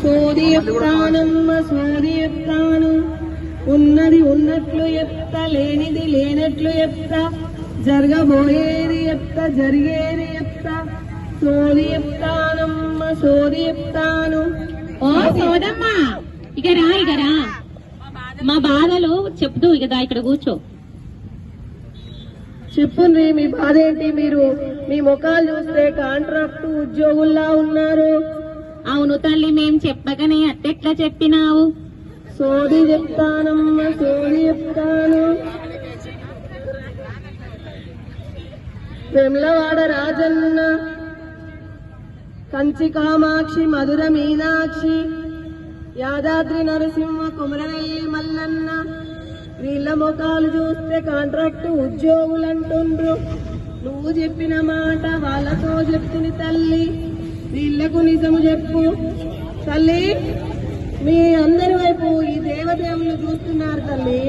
సోది చెప్తానమ్మ సోది చెప్తాను ఉన్నది ఉన్నట్లు చెప్తా లేనిది లేనట్లు చెప్తా జరగబోయేది చెప్తా జరిగేది చెప్తా సోది చెప్తానమ్మ సోది చెప్తాను ఓ సోదమ్మా ఇక రా ఇక రా. మా బాధలు చెప్తూ ఇక దా ఇక్కడ కూర్చో. చెప్పుండ్రి మీ బాధ ఏంటి మీరు? మీ ముఖాలు చూస్తే కాంట్రాక్ట్ ఉద్యోగుల్లా ఉన్నారు. అవును తల్లి మేం చెప్పకనే అట్టెట్లా చెప్పినావు? సోది చెప్తానమ్మా సోది చెప్తాను. వెమ్లవాడ రాజన్న కంచి కామాక్షి మధుర మీనాక్షి యాదాద్రి నరసింహ కుమరవెల్లి మల్లన్న. వీళ్ళ ముఖాలు చూస్తే కాంట్రాక్ట్ ఉద్యోగులు అంటుండ్రు నువ్వు చెప్పిన మాట వాళ్ళతో చెప్తుని తల్లి. వీళ్ళకు నిజము చెప్పు. తల్లి మీ అందరి వైపు ఈ దేవదేవులు చూస్తున్నారు తల్లి.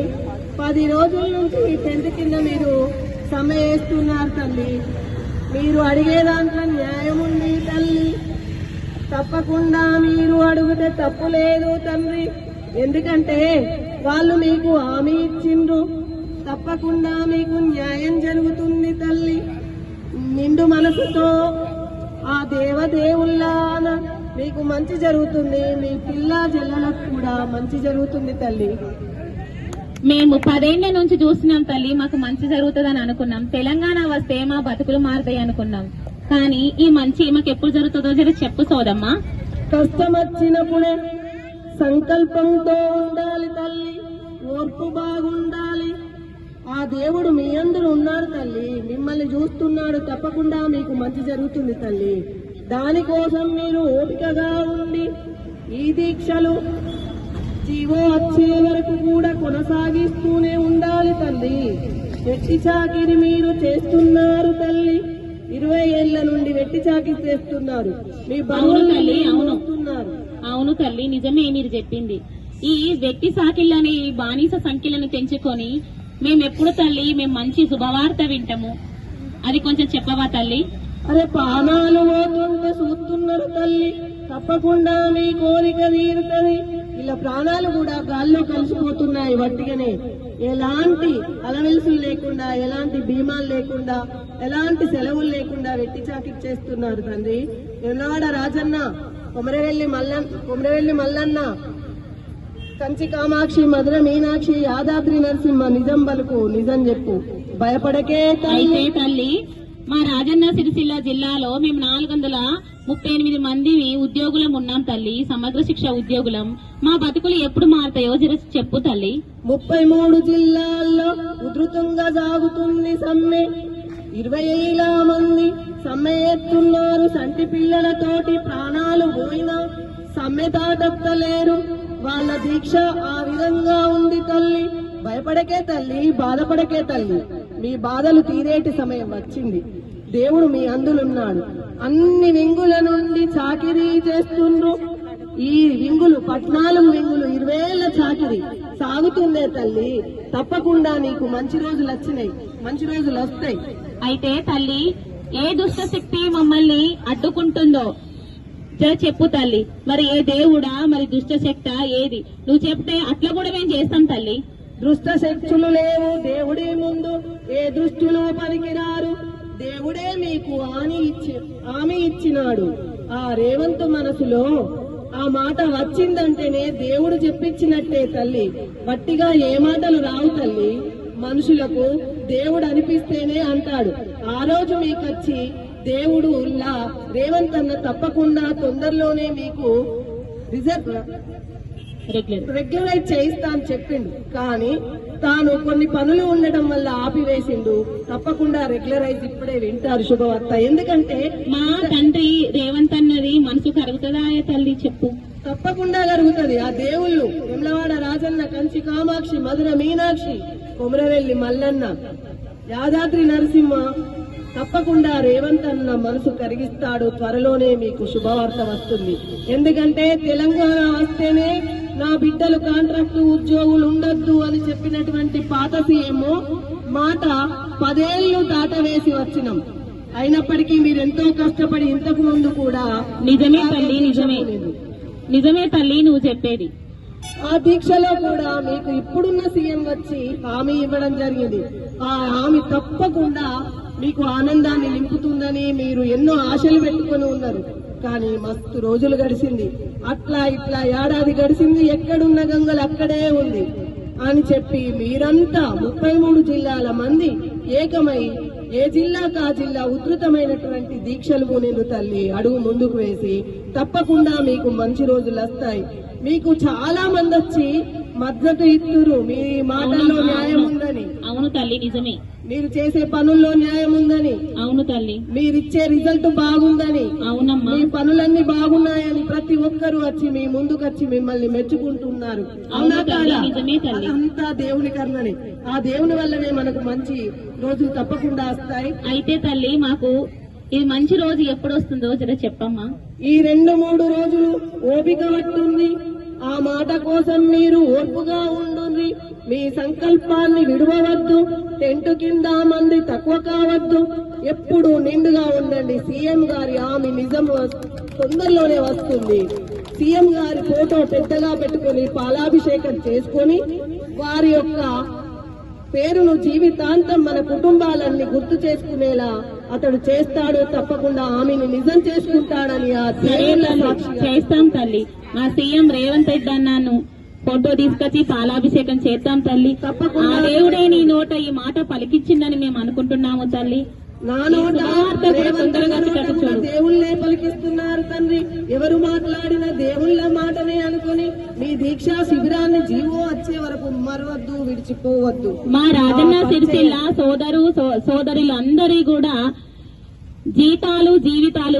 పది రోజుల నుంచి ఈ టెంట్ కింద మీరు సమ్మె వేస్తున్నారు తల్లి. మీరు అడిగే దాంట్లో న్యాయం ఉంది తల్లి. తప్పకుండా మీరు అడిగితే తప్పు లేదు తండ్రి. ఎందుకంటే వాళ్ళు మీకు హామీ ఇచ్చిండ్రు. తప్పకుండా మీకు న్యాయం జరుగుతుంది తల్లి. నిండు మనసుతో ఆ దేవదేవుల్లాన మీకు మంచి జరుగుతుంది మీ పిల్ల జల్లలకు కూడా మంచి జరుగుతుంది తల్లి. మేము పదేళ్ళ నుంచి చూస్తున్నాం తల్లి మాకు మంచి జరుగుతుందని అనుకున్నాం. తెలంగాణ వస్తే మా బతుకులు మారుతాయి అనుకున్నాం. కానీ ఈ మంచి మాకు ఎప్పుడు జరుగుతుందో జర చెప్పు సోదమ్మా. కష్టం వచ్చినప్పుడే సంకల్పంతో ఉండాలి తల్లి ఓర్పు బాగుండాలి. ఆ దేవుడు మీ అందరూ ఉన్నారు తల్లి. మిమ్మల్ని చూస్తున్నాడు తప్పకుండా మీకు మంచి జరుగుతుంది తల్లి. దానికోసం మీరు ఓపికగా ఉండి ఈ దీక్షలు జీవో వచ్చే వరకు కూడా కొనసాగిస్తూనే ఉండాలి తల్లి. వెట్టి చాకిరి మీరు చేస్తున్నారు తల్లి. ఇరవై ఏళ్ళ నుండి వెట్టి చాకిరి చేస్తున్నారు. మీ అవును తల్లి, అవును. అవును తల్లి నిజమే మీరు చెప్పింది. ఈ వ్యక్తి సాకిళ్ళని బానిస సంఖ్యలను మేము మేమెప్పుడు తల్లి మేము మంచి శుభవార్త వింటాము. అది కొంచెం చెప్పవా తల్లి? అరే ప్రాణాలు పోతుంటే చూస్తున్నారు తల్లి. తప్పకుండా మీ కోరిక తీరుతుంది. ఇలా ప్రాణాలు కూడా గాల్లో కలిసిపోతున్నాయి వట్టిగానే. ఎలాంటి అలవెల్సులు లేకుండా ఎలాంటి బీమాలు లేకుండా ఎలాంటి సెలవులు లేకుండా వెట్టి చాకిరి చేస్తున్నారు తండ్రి. ఎన్నాడ రాజన్న కొమరవెల్లి మల్లన్న కొమరవెల్లి మల్లన్న కంచి కామాక్షి మధుర మీనాక్షి యాదాద్రి నరసింహ నిజం బలుకు నిజం చెప్పు. భయపడకే తల్లి. అయితే తల్లి మా రాజన్న సిరిసిల్ల జిల్లాలో మేము నాలుగు వందల ముప్పై ఎనిమిది మంది ఉద్యోగులం ఉన్నాం తల్లి సమగ్ర శిక్ష ఉద్యోగులం. మా బతుకులు ఎప్పుడు మారుతాయో జర చెప్పు తల్లి. ముప్పై మూడు జిల్లాల్లో ఉధృతంగా సాగుతుంది సమ్మె. ఇరవై వేల మంది సమ్మె ఎత్తున్నారు. సంటి పిల్లలతోటి ప్రాణాలు పోయినా సమ్మె దాటత్తలేరు. వాళ్ళ దీక్ష ఆ విధంగా ఉంది తల్లి. భయపడకే తల్లి బాధపడకే తల్లి. మీ బాధలు తీరేటి సమయం వచ్చింది. దేవుడు మీ అందులున్నాడు. అన్ని వింగుల నుండి చాకిరీ చేస్తుండ్రు. ఈ వింగులు పద్నాలుగు వింగులు ఇరవేళ్ళ చాకిరి సాగుతుందే తల్లి. తప్పకుండా నీకు మంచి రోజులు వచ్చినాయి. మంచి రోజులు వస్తాయి. అయితే తల్లి ఏ దుష్ట శక్తి మమ్మల్ని అడ్డుకుంటుందో చెప్పు తల్లి. మరి ఏ దేవుడా? మరి దుష్ట శక్త? ఏది? నువ్వు చెప్తే అట్లా కూడా మేము చేస్తాం తల్లి. దృష్ట శక్తులు లేవు దేవుడే ముందు. ఏ దృష్టిలో పనికిరారు. దేవుడే మీకు హాని ఇచ్చి హామీ ఇచ్చినాడు. ఆ రేవంత్ మనసులో ఆ మాట వచ్చిందంటేనే దేవుడు చెప్పించినట్టే తల్లి. మట్టిగా ఏ మాటలు రావు తల్లి. మనుషులకు దేవుడు అనిపిస్తేనే అంటాడు. ఆ రోజు మీకొచ్చి దేవుడు లా రేవంత్ అన్న తప్పకుండా తొందరలోనే మీకు రిజర్వ్ రెగ్యులరైజ్ చేయిస్తా అని చెప్పిండు. కానీ తాను కొన్ని పనులు ఉండడం వల్ల ఆపివేసిండు. తప్పకుండా రెగ్యులరైజ్ ఇప్పుడే వింటారు శుభవార్త. ఎందుకంటే మా తండ్రి రేవంత్ అన్నది మనసు కరుగుతుందా తల్లి చెప్పు. తప్పకుండా జరుగుతుంది ఆ దేవుళ్ళు వెమ్లవాడ రాజన్న కంచి కామాక్షి మధుర మీనాక్షి కొమరవెల్లి మల్లన్న యాదాద్రి నరసింహ తప్పకుండా రేవంత్ అన్న మనసు కరిగిస్తాడు. త్వరలోనే మీకు శుభవార్త వస్తుంది. ఎందుకంటే తెలంగాణ వస్తేనే నా బిడ్డలు కాంట్రాక్టు ఉద్యోగులు ఉండొద్దు అని చెప్పినటువంటి పాత సీఎం మాట పదేళ్ళు దాటవేసి వచ్చినాం. అయినప్పటికీ మీరు ఎంతో కష్టపడి ఇంతకు ముందు కూడా నిజమే తల్లి నిజమే. నిజమే తల్లి నువ్వు చెప్పేది. ఆ దీక్షలో కూడా మీకు ఇప్పుడున్న సీఎం వచ్చి హామీ ఇవ్వడం జరిగింది. ఆ హామీ తప్పకుండా మీకు ఆనందాన్ని నింపుతుందని మీరు ఎన్నో ఆశలు పెట్టుకొని ఉన్నారు. కానీ మస్తు రోజులు గడిచింది అట్లా ఇట్లా ఏడాది గడిచింది ఎక్కడున్న గంగలు అక్కడే ఉంది అని చెప్పి మీరంతా ముప్పై మూడు జిల్లాల మంది ఏకమై ఏ జిల్లాకు ఆ జిల్లా ఉధృతమైనటువంటి దీక్షలు నేను తల్లి అడుగు ముందుకు వేసి తప్పకుండా మీకు మంచి రోజులు వస్తాయి. మీకు చాలా మంది వచ్చి మద్దతు ఇస్తురు మీ మాటల్లో న్యాయం ఉందని. అవును తల్లి నిజమే. మీరు చేసే పనుల్లో న్యాయం ఉందని. అవును తల్లి. మీరిచ్చే రిజల్ట్ బాగుందని. అవునమ్మా. మీ పనులన్నీ బాగున్నాయని ప్రతి ఒక్కరు వచ్చి మీ ముందుకు వచ్చి మిమ్మల్ని మెచ్చుకుంటున్నారు. అవునా కాదా? అదంతా దేవుని కర్ణనే ఆ దేవుని వల్లనే మనకు మంచి రోజులు తప్పకుండా వస్తాయి. అయితే తల్లి మాకు ఇది మంచి రోజు ఎప్పుడు వస్తుందో జర చెప్పమ్మా. ఈ రెండు మూడు రోజులు ఓపిక పట్టుంది. ఆ మాట కోసం మీరు ఓర్పుగా ఉండుంది మీ సంకల్పాన్ని విడవవద్దు. టెంట్ కింద మంది తక్కువ కావద్దు. ఎప్పుడు నిండుగా ఉండండి. సీఎం గారి ఆమె నిజం తొందరలోనే వస్తుంది. సీఎం గారి ఫోటో పెద్దగా పెట్టుకొని పాలాభిషేకం చేసుకొని వారి యొక్క పేరును జీవితాంతం మన కుటుంబాలన్నీ గుర్తు చేసుకునేలా అతడు చేస్తాడు తప్పకుండా ఆమెను నిజం చేసుకుంటాడని ఆ చేస్తాం తల్లి. మా సీఎం రేవంత్ రెడ్డి అన్నాను. ఫోటో తీసుకొచ్చి పాలాభిషేకం చేద్దాం తల్లి. తప్పకుండా. దేవుడే నీ నోట ఈ మాట పలికించిందని మేము అనుకుంటున్నాము తల్లి. దేవుళ్ళే పలికిస్తున్నారు తండ్రి. ఎవరు మాట్లాడిన దేవుళ్ళ మాటనే అనుకొని మీ దీక్షా శిబిరాన్ని జీవో వచ్చే వరకు మరవద్దు విడిచిపోవద్దు. మా రాజన్న సిరిసిల్ల సోదరు సోదరులు అందరి కూడా జీతాలు జీవితాలు